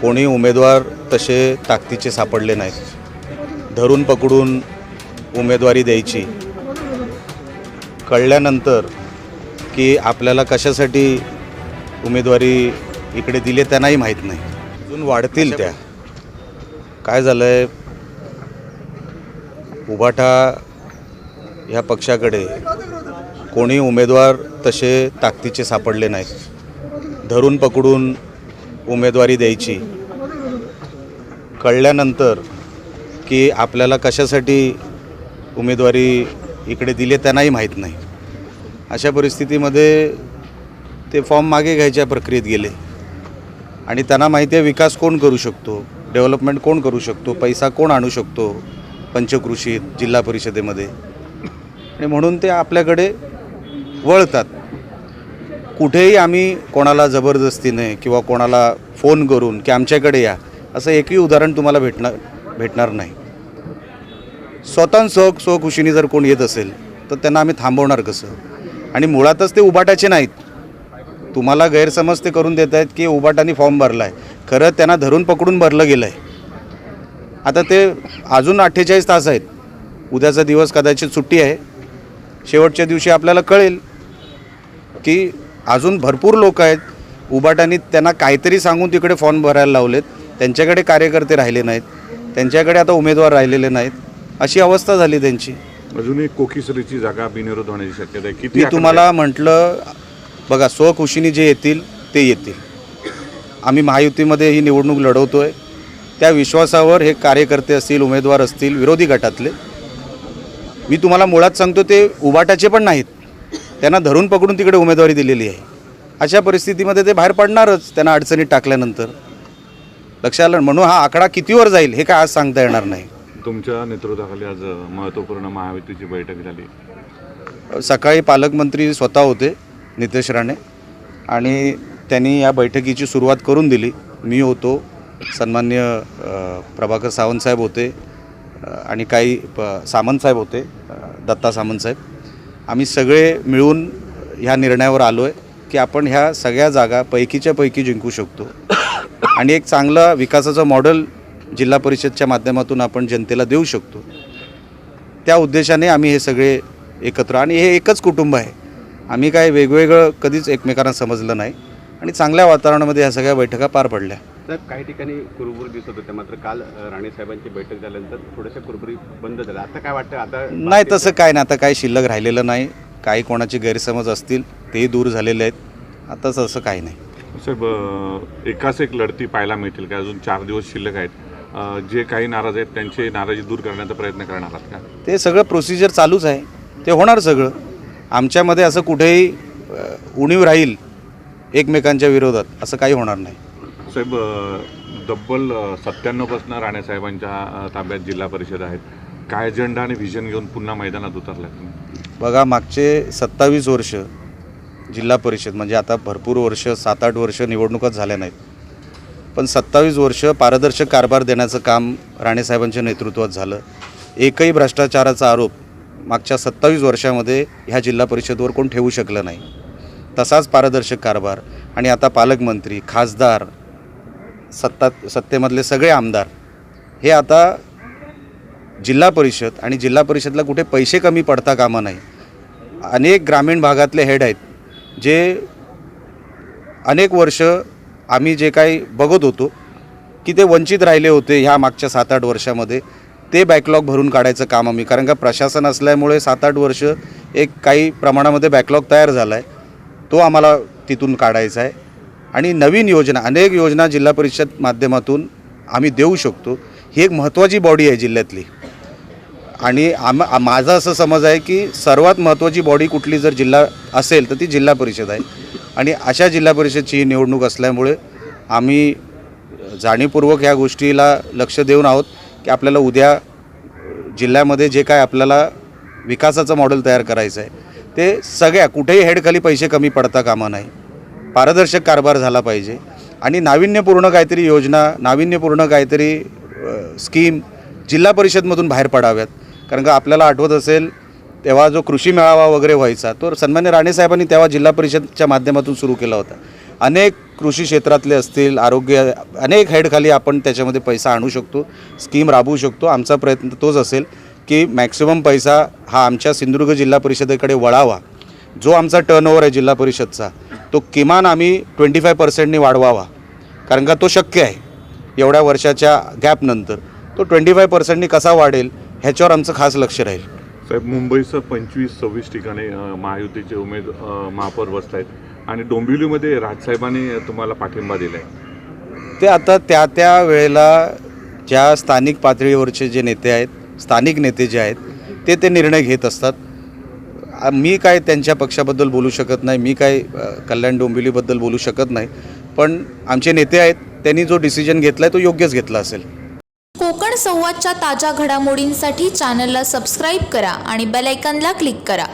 कोणी उमेदवार तसे ताकदीचे सापडले नाहीत. धरून पकडून उमेदवारी द्यायची. कळल्यानंतर की आपल्याला कशासाठी उमेदवारी इकडे दिले त्यांनाही माहीत नाही. अजून वाढतील त्या. काय झालं आहे उभाटा ह्या पक्षाकडे कोणी उमेदवार तसे ताकदीचे सापडले नाहीत. धरून पकडून उमेदवारी द्यायची. कळल्यानंतर की आपल्याला कशासाठी उमेदवारी इकडे दिली त्यांनाही माहीत नाही. अशा परिस्थितीमध्ये ते फॉर्म मागे घ्यायच्या प्रक्रियेत गेले. आणि त्यांना माहिती आहे विकास कोण करू शकतो डेव्हलपमेंट कोण करू शकतो पैसा कोण आणू शकतो पंचकृषीत जिल्हा परिषदेमध्ये. आणि म्हणून ते आपल्याकडे वळतात. कुठेही आम्ही कोणाला जबरदस्तीने किंवा कोणाला फोन करून की आमच्याकडे या असं एकही उदाहरण तुम्हाला भेटणार भेटणार नाही. स्वतः स्व स्वखुशीने जर कोण येत असेल तर त्यांना आम्ही थांबवणार कसं? आणि मुळातच ते उबाटाचे नाहीत. तुम्हाला गैरसमज ते करून देत आहेत की उबाटाने फॉर्म भरला आहे खरं त्यांना धरून पकडून भरलं गेलं आहे आता ते अजून अठ्ठेचाळीस तास आहेत. उद्याचा दिवस कदाचित सुट्टी आहे. शेवटच्या दिवशी आपल्याला कळेल की अजून भरपूर लोक आहेत. उबाटाने त्यांना काहीतरी सांगून तिकडे फॉर्म भरायला लावलेत. त्यांच्याकडे कार्यकर्ते राहिले नाहीत. त्यांच्याकडे आता उमेदवार राहिलेले नाहीत. अशी अवस्था झाली त्यांची. अजूनही कोकीसरीची जागा बिनविरोध होण्याची शक्यता आहे. किती मी तुम्हाला म्हटलं बघा स्वखुशीने जे येतील ते येतील. आम्ही महायुतीमध्ये ही निवडणूक लढवतो आहे त्या विश्वासावर हे कार्यकर्ते असतील उमेदवार असतील विरोधी गटातले. मी तुम्हाला मुळात सांगतो ते उबाटाचे पण नाहीत. त्यांना धरून पकडून तिकडे उमेदवारी दिलेली आहे. अशा परिस्थितीमध्ये ते बाहेर पडणारच त्यांना अडचणीत टाकल्यानंतर. लक्षात आलं म्हणून हा आकडा कितीवर जाईल हे काय आज सांगता येणार नाही. तुमच्या नेतृत्वाखाली आज महत्त्वपूर्ण महायुतीची बैठक झाली. सकाळी पालकमंत्री स्वतः होते नितेश राणे. आणि त्यांनी या बैठकीची सुरुवात करून दिली. मी होतो सन्मान्य प्रभाकर सावंतसाहेब होते आणि काही प सामंत साहेब होते दत्ता सामंत साहेब. आम्ही सगळे मिळून ह्या निर्णयावर आलो आहे की आपण ह्या सगळ्या जागा पैकीच्या पैकी जिंकू शकतो. आणि एक चांगलं विकासाचं मॉडेल जिल्हा परिषदच्या माध्यमातून आपण जनतेला देऊ शकतो. त्या उद्देशाने आम्ही हे सगळे एकत्र आणि हे एकच कुटुंब आहे. आम्ही काय वेगवेगळं कधीच एकमेकांना समजलं नाही आणि चांगल्या वातावरणामध्ये ह्या सगळ्या बैठका पार पडल्या. साहेब काही ठिकाणी कुरबुर दिसत होत्या मात्र काल राणे साहेबांची बैठक झाल्यानंतर थोड्याशा कुरबुरी बंद झाल्या. आता काय वाटतं? आता नाही तसं काय नाही. आता काही शिल्लक राहिलेलं नाही. काही कोणाचे गैरसमज असतील तेही दूर झालेले आहेत. आता तसं काही नाही. साहेब एकाच एक लढती पाहायला मिळतील का? अजून चार दिवस शिल्लक आहेत. जे काही नाराज आहेत त्यांची नाराजी दूर करण्याचा प्रयत्न करणार आहात का? ते सगळं प्रोसिजर चालूच आहे. ते होणार सगळं. आमच्यामध्ये असं कुठेही उणीव राहील एकमेकांच्या विरोधात. असं काही होणार नाही. साहेब डब्बल तब्बल राणेसाहेबांच्या पासून ताब्यात जिल्हा परिषद आहेत. काय अजेंडा आणि व्हिजन घेऊन पुन्हा मैदानात उतरलाय बघा मागचे सत्तावीस वर्ष जिल्हा परिषद म्हणजे आता भरपूर वर्ष सात आठ वर्ष निवडणुकाच झाल्या नाहीत. पण सत्तावीस वर्ष पारदर्शक कारभार देण्याचं काम राणेसाहेबांच्या नेतृत्वात झालं. एकही भ्रष्टाचाराचा आरोप मागच्या सत्तावीस वर्षामध्ये ह्या जिल्हा परिषदवर कोण ठेवू शकलं नाही. तसाच पारदर्शक कारभार आणि आता पालकमंत्री खासदार सत्ता सत्तेमधले सगळे आमदार हे आता जिल्हा परिषद आणि जिल्हा परिषदला कुठे पैसे कमी पडता कामा नाही. अनेक ग्रामीण भागातले हेड आहेत जे अनेक वर्ष आम्ही जे काही बघत होतो की ते वंचित राहिले होते ह्या मागच्या सात आठ वर्षामध्ये. ते बॅकलॉग भरून काढायचं काम आम्ही कारण का प्रशासन असल्यामुळे सात आठ वर्ष एक काही प्रमाणामध्ये बॅकलॉग तयार झाला आहे तो आम्हाला तिथून काढायचा आहे. आणि नवीन योजना अनेक योजना जिल्हा परिषद माध्यमातून आम्ही देऊ शकतो. ही एक महत्त्वाची बॉडी आहे जिल्ह्यातली. आणि आम माझा असं समज आहे की सर्वात महत्त्वाची बॉडी कुठली जर जिल्हा असेल तर ती जिल्हा परिषद आहे. आणि अशा जिल्हा परिषदची ही निवडणूक असल्यामुळे आम्ही जाणीवपूर्वक ह्या गोष्टीला लक्ष देऊन आहोत की आपल्याला उद्या जिल्ह्यामध्ये जे काय आपल्याला विकासाचं मॉडेल तयार करायचं आहे ते सगळ्या कुठेही हेडखाली पैसे कमी पडता कामा नाही. पारदर्शक कारभार झाला पाहिजे. आणि नाविन्यपूर्ण काहीतरी योजना नाविन्यपूर्ण काहीतरी स्कीम जिल्हा परिषदमधून बाहेर पडाव्यात. कारण का आपल्याला आठवत असेल तेव्हा जो कृषी मेळावा वगैरे व्हायचा तो सन्मान्य राणेसाहेबांनी तेव्हा जिल्हा परिषदच्या माध्यमातून सुरू केला होता. अनेक कृषी क्षेत्रातले असतील आरोग्य अनेक हेडखाली आपण त्याच्यामध्ये पैसा आणू शकतो स्कीम राबवू शकतो. आमचा प्रयत्न तोच असेल की मॅक्सिमम पैसा हा आमच्या सिंधुदुर्ग जिल्हा परिषदेकडे वळावा. जो आमचा टर्नओव्हर आहे जिल्हा परिषदचा तो किमान आम्ही ट्वेंटी फाय पर्सेंटनी वाढवावा. कारण का तो शक्य आहे. एवढ्या वर्षाच्या गॅपनंतर तो ट्वेंटी फाय पर्सेंटनी कसा वाढेल ह्याच्यावर आमचं खास लक्ष राहील. साहेब मुंबईसह पंचवीस सव्वीस ठिकाणी महायुतीचे उमेद महापौर बसत आहेत आणि डोंबिवलीमध्ये राजसाहेबांनी तुम्हाला पाठिंबा दिला आहे ते आता त्या त्या वेळेला ज्या स्थानिक पातळीवरचे जे नेते आहेत स्थानिक नेते जे आहेत ते ते निर्णय घेत असतात. मी काय त्यांच्या पक्षाबद्दल बोलू शकत नाही मी काय कल्याण डोंबिवलीबद्दल बोलू शकत नाही. पण आमचे नेते आहेत त्यांनी जो डिसिजन घेतला आहे तो योग्यच घेतला असेल. कोकण संवादच्या ताज्या घडामोडींसाठी चॅनलला सबस्क्राईब करा आणि बेलायकनला क्लिक करा.